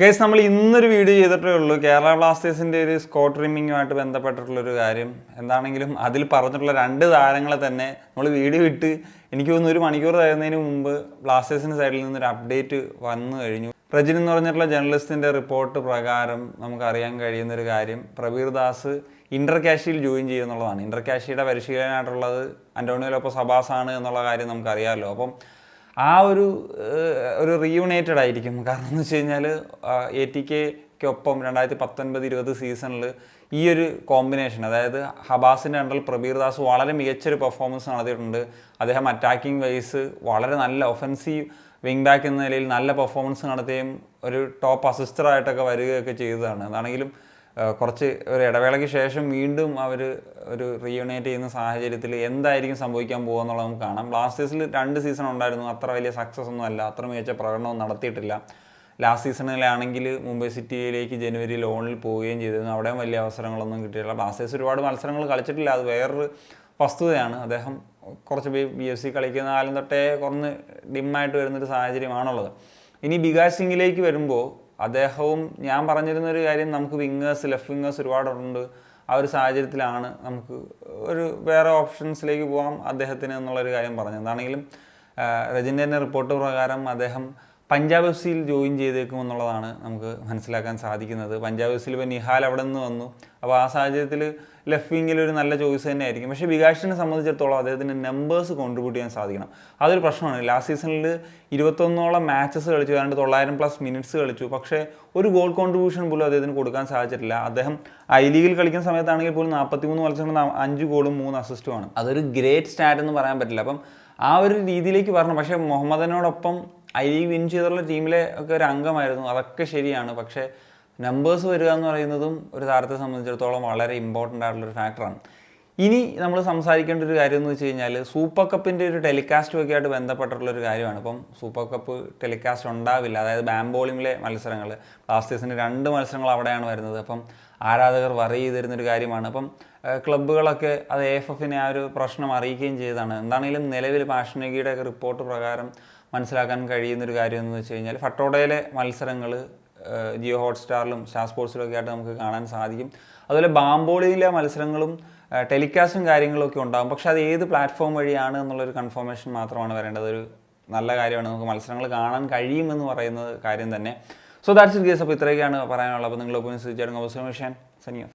Guys നമ്മൾ ഇന്നൊരു video ചെയ്തിട്ടേ ഉള്ളൂ. കേരള ബ്ലാസ്റ്റേഴ്സിന്റെ ഒരു സ്കോട്ട് ട്രിമ്മിങ്ങുമായിട്ട് ബന്ധപ്പെട്ടിട്ടുള്ളൊരു കാര്യം. എന്താണെങ്കിലും അതിൽ പറഞ്ഞിട്ടുള്ള രണ്ട് താരങ്ങളെ തന്നെ നമ്മൾ വീഡിയോ ഇട്ട് എനിക്ക് തോന്നുന്നു ഒരു മണിക്കൂർ തരുന്നതിന് മുമ്പ് ബ്ലാസ്റ്റേഴ്സിന്റെ സൈഡിൽ നിന്നൊരു അപ്ഡേറ്റ് വന്നു കഴിഞ്ഞു. പ്രജിൻ എന്ന് പറഞ്ഞിട്ടുള്ള ജേർണലിസ്റ്റിന്റെ റിപ്പോർട്ട് പ്രകാരം നമുക്കറിയാൻ കഴിയുന്ന ഒരു കാര്യം. പ്രബീർ ദാസ് ഇന്റർ കാഷിയിൽ ജോയിൻ ചെയ്യുന്നുള്ളതാണ് ഇന്റർ കാഷിയുടെ പരിശീലനമായിട്ടുള്ളത് അന്റോണിയോ ലോപ്പോ സബാസ് ആണ് എന്നുള്ള കാര്യം നമുക്കറിയാമല്ലോ. അപ്പം ആ ഒരു ഒരു റീയുണൈറ്റഡ് ആയിരിക്കും. കാരണം എന്ന് വെച്ച് കഴിഞ്ഞാൽ എ ടി കെക്കൊപ്പം രണ്ടായിരത്തി പത്തൊൻപത് ഇരുപത് സീസണിൽ ഈ ഒരു കോമ്പിനേഷൻ അതായത് ഹബാസിന്റെ അണ്ടറിൽ പ്രബീർ ദാസ് വളരെ മികച്ചൊരു പെർഫോമൻസ് നടത്തിയിട്ടുണ്ട്. അദ്ദേഹം അറ്റാക്കിംഗ് വൈസ് വളരെ നല്ല ഒഫൻസീവ് വിങ് ബാക്ക് എന്ന നിലയിൽ നല്ല പെർഫോമൻസ് നടത്തുകയും ഒരു ടോപ്പ് അസിസ്റ്ററായിട്ടൊക്കെ വരികയൊക്കെ ചെയ്തതാണ്. അതാണെങ്കിലും കുറച്ച് ഒരു ഇടവേളയ്ക്ക് ശേഷം വീണ്ടും അവർ ഒരു റീയൂണേറ്റ് ചെയ്യുന്ന സാഹചര്യത്തിൽ എന്തായിരിക്കും സംഭവിക്കാൻ പോകുക എന്നുള്ളത് നമുക്ക് കാണാം. ബ്ലാസ്റ്റേഴ്സിൽ രണ്ട് സീസൺ ഉണ്ടായിരുന്നു. അത്ര വലിയ സക്സസ് ഒന്നും അല്ല. അത്ര മികച്ച പ്രകടനവും നടത്തിയിട്ടില്ല. ലാസ്റ്റ് സീസണിലാണെങ്കിൽ മുംബൈ സിറ്റിയിലേക്ക് ജനുവരി ലോണിൽ പോവുകയും ചെയ്തിരുന്നു. അവിടെയും വലിയ അവസരങ്ങളൊന്നും കിട്ടിയില്ല ബ്ലാസ്റ്റേഴ്സ് ഒരുപാട് മത്സരങ്ങൾ കളിച്ചിട്ടില്ല. അത് വേറൊരു വസ്തുതയാണ്. അദ്ദേഹം കുറച്ച് ബി എഫ് സി കളിക്കുന്ന കാലം തൊട്ടേ കുറഞ്ഞ് ഡിമ്മായിട്ട് വരുന്നൊരു സാഹചര്യമാണുള്ളത്. ഇനി ബികാസ് സിംഗിലേക്ക് വരുമ്പോൾ അദ്ദേഹവും ഞാൻ പറഞ്ഞിരുന്ന ഒരു കാര്യം നമുക്ക് വിങ്ങേഴ്സ് ലെഫ്റ്റ് വിങ്ങേഴ്സ് ഒരുപാടുണ്ട്. ആ ഒരു സാഹചര്യത്തിലാണ് നമുക്ക് ഒരു വേറെ ഓപ്ഷൻസിലേക്ക് പോകാം അദ്ദേഹത്തിന് എന്നുള്ളൊരു കാര്യം പറഞ്ഞത്. എന്താണെങ്കിലും രജന്റെ റിപ്പോർട്ട് പ്രകാരം അദ്ദേഹം പഞ്ചാബ് എഫ് സിയിൽ ജോയിൻ ചെയ്തേക്കും എന്നുള്ളതാണ് നമുക്ക് മനസ്സിലാക്കാൻ സാധിക്കുന്നത്. പഞ്ചാബ് എഫ് സിയിൽ ഇപ്പോൾ നിഹാൽ അവിടെ നിന്ന് വന്നു. അപ്പോൾ ആ സാഹചര്യത്തിൽ ലെഫ്റ്റ് വിങ്ങിൽ ഒരു നല്ല ചോയ്സ് തന്നെ ആയിരിക്കും പക്ഷേ വികാഷിനെ സംബന്ധിച്ചിടത്തോളം അദ്ദേഹത്തിന് നമ്പേഴ്സ് കോൺട്രിബ്യൂട്ട് ചെയ്യാൻ സാധിക്കണം. അതൊരു പ്രശ്നമാണ്. ലാസ്റ്റ് സീസണിൽ ഇരുപത്തൊന്നോളം മാച്ചസ് കളിച്ചു. ഏതാണ്ട് തൊള്ളായിരം പ്ലസ് മിനിറ്റ്സ് കളിച്ചു. പക്ഷേ ഒരു ഗോൾ കോൺട്രിബ്യൂഷൻ പോലും അദ്ദേഹത്തിന് കൊടുക്കാൻ സാധിച്ചിട്ടില്ല. അദ്ദേഹം ഐ ലീഗിൽ കളിക്കുന്ന സമയത്താണെങ്കിൽ പോലും നാൽപ്പത്തിമൂന്ന് മത്സരങ്ങൾ അഞ്ച് ഗോളും മൂന്ന് അസിസ്റ്റുമാണ് അതൊരു ഗ്രേറ്റ് സ്റ്റാറ്റ് എന്ന് പറയാൻ പറ്റില്ല. അപ്പം ആ ഒരു രീതിയിലേക്ക് പറഞ്ഞു പക്ഷേ മുഹമ്മദിനോടൊപ്പം ഐ ലീഗ് വിൻ ചെയ്തുള്ള ടീമിലെ ഒക്കെ ഒരു അംഗമായിരുന്നു. അതൊക്കെ ശരിയാണ്. പക്ഷേ നമ്പേഴ്സ് വരിക എന്ന് പറയുന്നതും ഒരു താരത്തെ സംബന്ധിച്ചിടത്തോളം വളരെ ഇമ്പോർട്ടന്റ് ആയിട്ടുള്ളൊരു ഫാക്ടറാണ് ഇനി നമ്മൾ സംസാരിക്കേണ്ട ഒരു കാര്യം എന്ന് വെച്ച് കഴിഞ്ഞാൽ സൂപ്പർ കപ്പിന്റെ ഒരു ടെലികാസ്റ്റും ഒക്കെ ആയിട്ട് ബന്ധപ്പെട്ടിട്ടുള്ള ഒരു കാര്യമാണ്. ഇപ്പം സൂപ്പർ കപ്പ് ടെലികാസ്റ്റ് ഉണ്ടാവില്ല. അതായത് ബാംബോളിങ്ങിലെ മത്സരങ്ങൾ ബ്ലാസ്റ്റേഴ്സിന്റെ രണ്ട് മത്സരങ്ങൾ അവിടെയാണ് വരുന്നത്. അപ്പം ആരാധകർ വറി ചെയ്തിരുന്നൊരു കാര്യമാണ്. അപ്പം ക്ലബ്ബുകളൊക്കെ അത് എഫ് എഫിനെ ആ ഒരു പ്രശ്നം അറിയിക്കുകയും ചെയ്തതാണ്. എന്താണെങ്കിലും നിലവിൽ പാഷനഗിയുടെ ഒക്കെ റിപ്പോർട്ട് പ്രകാരം മനസ്സിലാക്കാൻ കഴിയുന്നൊരു കാര്യം എന്ന് വെച്ച് കഴിഞ്ഞാൽ ഫട്ടോഡയിലെ മത്സരങ്ങൾ ജിയോ ഹോട്ട്സ്റ്റാറിലും സ്റ്റാർ സ്പോർട്സിലും ഒക്കെ ആയിട്ട് നമുക്ക് കാണാൻ സാധിക്കും. അതുപോലെ ബാംബോളിയിലെ മത്സരങ്ങളും ടെലികാസ്റ്റും കാര്യങ്ങളൊക്കെ ഉണ്ടാകും. പക്ഷേ അത് ഏത് പ്ലാറ്റ്ഫോം വഴിയാണ് എന്നുള്ളൊരു കൺഫർമേഷൻ മാത്രമാണ് വരേണ്ടത്. ഒരു നല്ല കാര്യമാണ്. നമുക്ക് മത്സരങ്ങൾ കാണാൻ കഴിയുമെന്ന് പറയുന്ന കാര്യം തന്നെ. സോ ദാറ്റ്സ് ഇറ്റ് കേസ് അപ്പോൾ ഇത്രയൊക്കെയാണ് പറയാനുള്ളത്. അപ്പോൾ നിങ്ങൾ ഒപ്പം തീർച്ചയായിട്ടും അവസരം സനിയോ